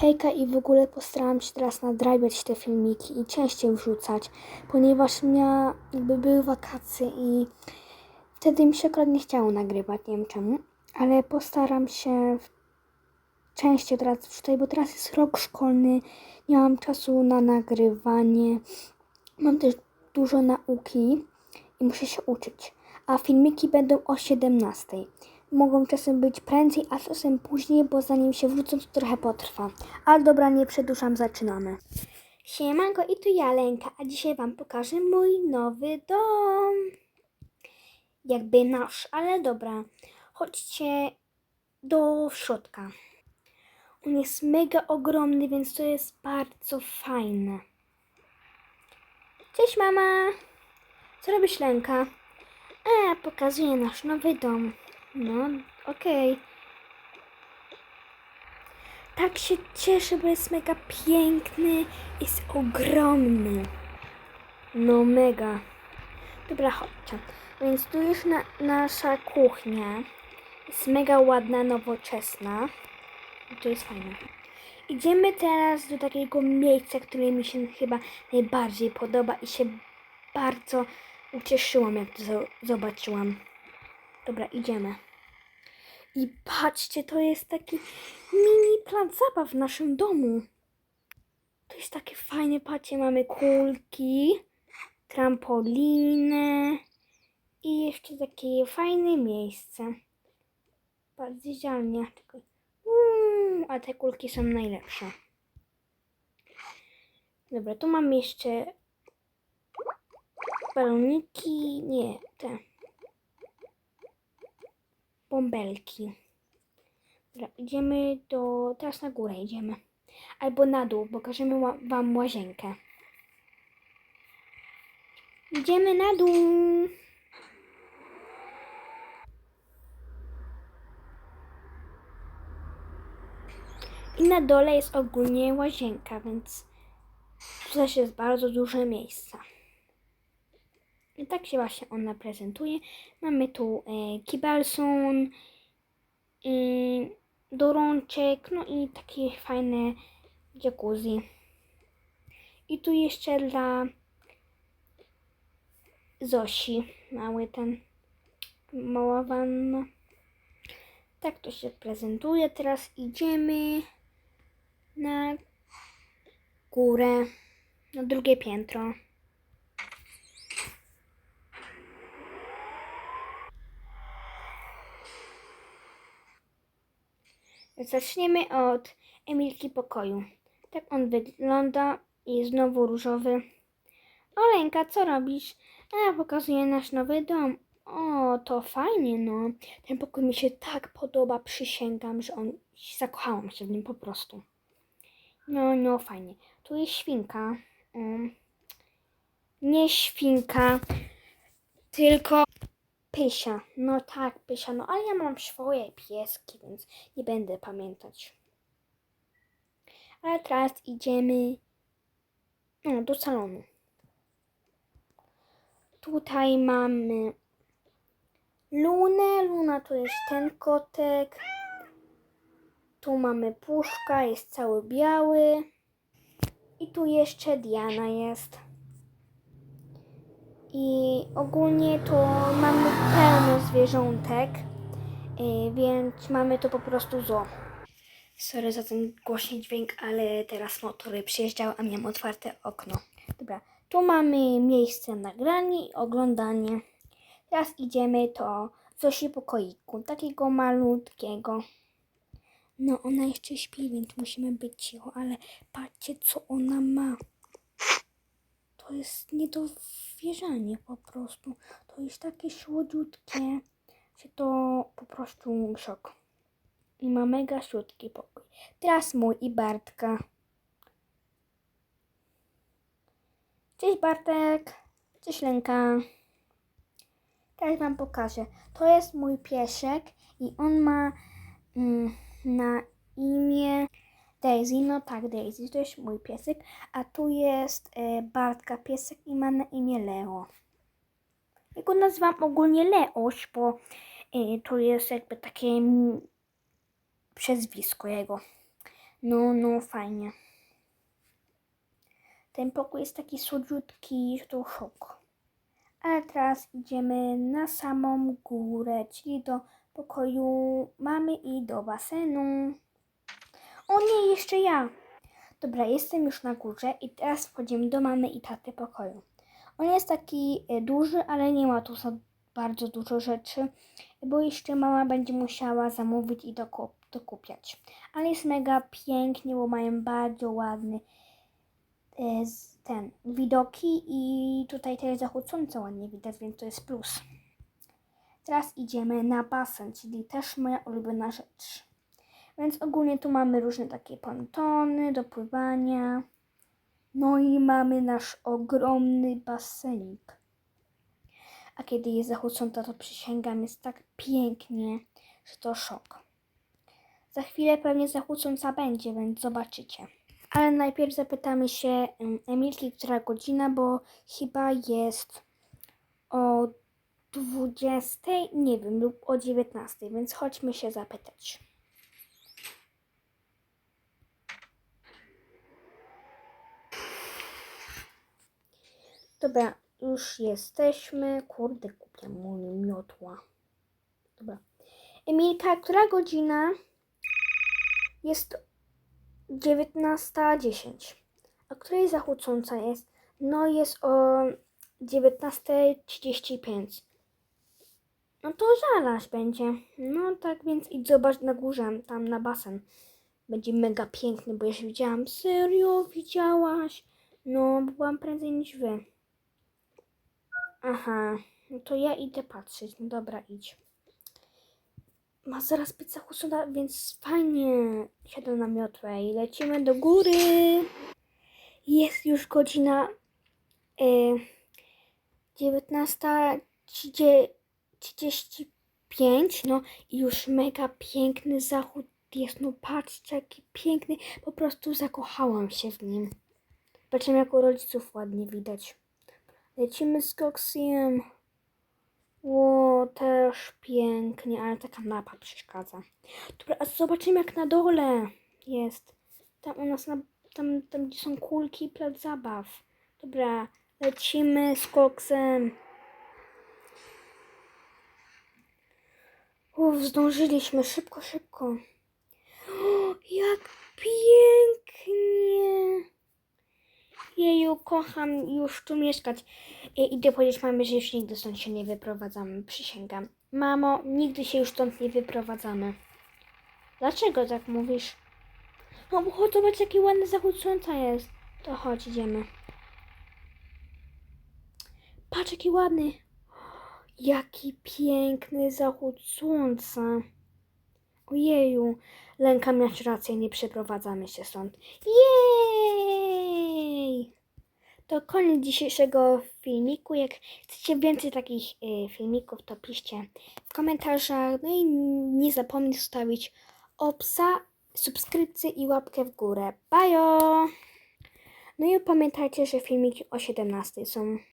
Hejka i w ogóle postaram się teraz nadrabiać te filmiki i częściej wrzucać, ponieważ mia, jakby były wakacje i wtedy mi się akurat nie chciało nagrywać, nie wiem czemu, ale postaram się częściej teraz wrzucać, bo teraz jest rok szkolny, nie mam czasu na nagrywanie, mam też dużo nauki i muszę się uczyć, a filmiki będą o 17. Mogą czasem być prędzej, a czasem później, bo zanim się wrócą, to trochę potrwa. Ale dobra, nie przedłużam, zaczynamy. Siemanko, i tu ja, Lenka, a dzisiaj Wam pokażę mój nowy dom. Jakby nasz, ale dobra. Chodźcie do środka. On jest mega ogromny, więc to jest bardzo fajne. Cześć, mama. Co robisz, Lenka? A, pokazuję nasz nowy dom. No, okej. Tak się cieszę, bo jest mega piękny, jest ogromny. No mega. Dobra, chodźcie. Więc tu już na, nasza kuchnia. Jest mega ładna, nowoczesna. I to jest fajne. Idziemy teraz do takiego miejsca, które mi się chyba najbardziej podoba i się bardzo ucieszyłam, jak to zo- zobaczyłam. Dobra, idziemy. I patrzcie, to jest taki mini plac zabaw w naszym domu. To jest takie fajne, patrzcie, mamy kulki, trampolinę i jeszcze takie fajne miejsce. Bardzo. Mm, a te kulki są najlepsze. Dobra, tu mam jeszcze baloniki, nie, te bąbelki. Dobra, idziemy do. Teraz na górę idziemy. Albo na dół, pokażemy wam łazienkę. Idziemy na dół. I na dole jest ogólnie łazienka, więc tu też jest bardzo duże miejsce. Tak się właśnie ona prezentuje. Mamy tu e, kibelson, e, do rączek, no i takie fajne jacuzzi. I tu jeszcze dla Zosi mały ten, mała wanna. Tak to się prezentuje. Teraz idziemy na górę, na drugie piętro. Zaczniemy od Emilki pokoju. Tak on wygląda i znowu różowy. O Lenka, co robisz? A, pokazuję nasz nowy dom. O, to fajnie, no. Ten pokój mi się tak podoba, przysięgam, że on... Zakochałam się w nim po prostu. No, no, fajnie. Tu jest świnka. Um, nie świnka, tylko Pysia. No tak, Pysia. No ale ja mam swoje pieski, więc nie będę pamiętać. Ale teraz idziemy no, do salonu. Tutaj mamy Lunę. Luna to jest ten kotek. Tu mamy puszka, jest cały biały. I tu jeszcze Diana jest. I ogólnie to mamy pełno zwierzątek, yy, więc mamy to po prostu zoo. Sorry za ten głośny dźwięk, ale teraz motory przyjeżdżały, a miałam otwarte okno. Dobra, tu mamy miejsce na granie i oglądanie. Teraz idziemy do Zosi pokoiku, takiego malutkiego. No, ona jeszcze śpi, więc musimy być cicho, ale patrzcie, co ona ma. To jest nie do wierzenia po prostu. To jest takie słodziutkie, że to po prostu szok. I ma mega słodki pokój. Teraz mój i Bartka. Cześć Bartek. Cześć Lenka. Teraz wam pokażę. To jest mój piesek i on ma mm, na imię Daisy. No tak, Daisy. To jest mój piesek. A tu jest e, Bartka piesek i ma na imię Leo. Ja go nazywam ogólnie Leoś, bo e, to jest jakby takie mm, przezwisko jego. No, no, fajnie. Ten pokój jest taki słodziutki, że to szok. Ale teraz idziemy na samą górę, czyli do pokoju mamy i do basenu. O nie, jeszcze ja. Dobra, jestem już na górze i teraz wchodzimy do mamy i taty pokoju. On jest taki e, duży, ale nie ma tu za bardzo dużo rzeczy, bo jeszcze mama będzie musiała zamówić i dokup dokupiać. Ale jest mega pięknie, bo mają bardzo ładny e, ten widoki i tutaj też zachód słońca ładnie widać, więc to jest plus. Teraz idziemy na basen, czyli też moja ulubiona rzecz. Więc ogólnie tu mamy różne takie pontony do pływania. No i mamy nasz ogromny basenik. A kiedy jest zachód słońca, to przysięgam, jest tak pięknie, że to szok. Za chwilę pewnie zachód słońca będzie, więc zobaczycie. Ale najpierw zapytamy się em, Emilki, która godzina, bo chyba jest o 20, nie wiem, lub o 19, więc chodźmy się zapytać. Dobra, już jesteśmy. Kurde, kupię mu miotła. Dobra. Emilka, która godzina? Jest 19.10. A której zachód słońca jest? No jest o 19.35. No to zaraz będzie. No tak więc idź zobacz na górze, tam na basen. Będzie mega piękny, bo już widziałam. Serio? Widziałaś? No, byłam prędzej niż wy. Aha, no to ja idę patrzeć. No dobra, idź. Ma zaraz zachód słońca, więc fajnie. Siadam na miotłę i lecimy do góry. Jest już godzina e, 19.35. No i już mega piękny zachód jest. No patrzcie, jaki piękny. Po prostu zakochałam się w nim. Patrzymy, jak u rodziców ładnie widać. Lecimy z koksjem. Ło, też pięknie, ale taka mapa przeszkadza. Dobra, a zobaczymy jak na dole jest. Tam u nas, na, tam, tam gdzie są kulki i plac zabaw. Dobra, lecimy z koksem. Uff, zdążyliśmy, szybko, szybko. O, jak pięknie. Jeju, kocham już tu mieszkać. I idę powiedzieć mamie, że już nigdy stąd się nie wyprowadzamy, przysięgam. Mamo, nigdy się już stąd nie wyprowadzamy. Dlaczego tak mówisz? No bo chodź, zobacz jaki ładny zachód słońca jest. To chodź, idziemy. Patrz jaki ładny. Jaki piękny zachód słońca. Ojeju, Lenka miałaś rację, nie przeprowadzamy się stąd. Jej! To koniec dzisiejszego filmiku. Jak chcecie więcej takich y, filmików, to piszcie w komentarzach. No i nie zapomnij zostawić obsa, subskrypcję i łapkę w górę. Bajo! No i pamiętajcie, że filmiki o 17 są.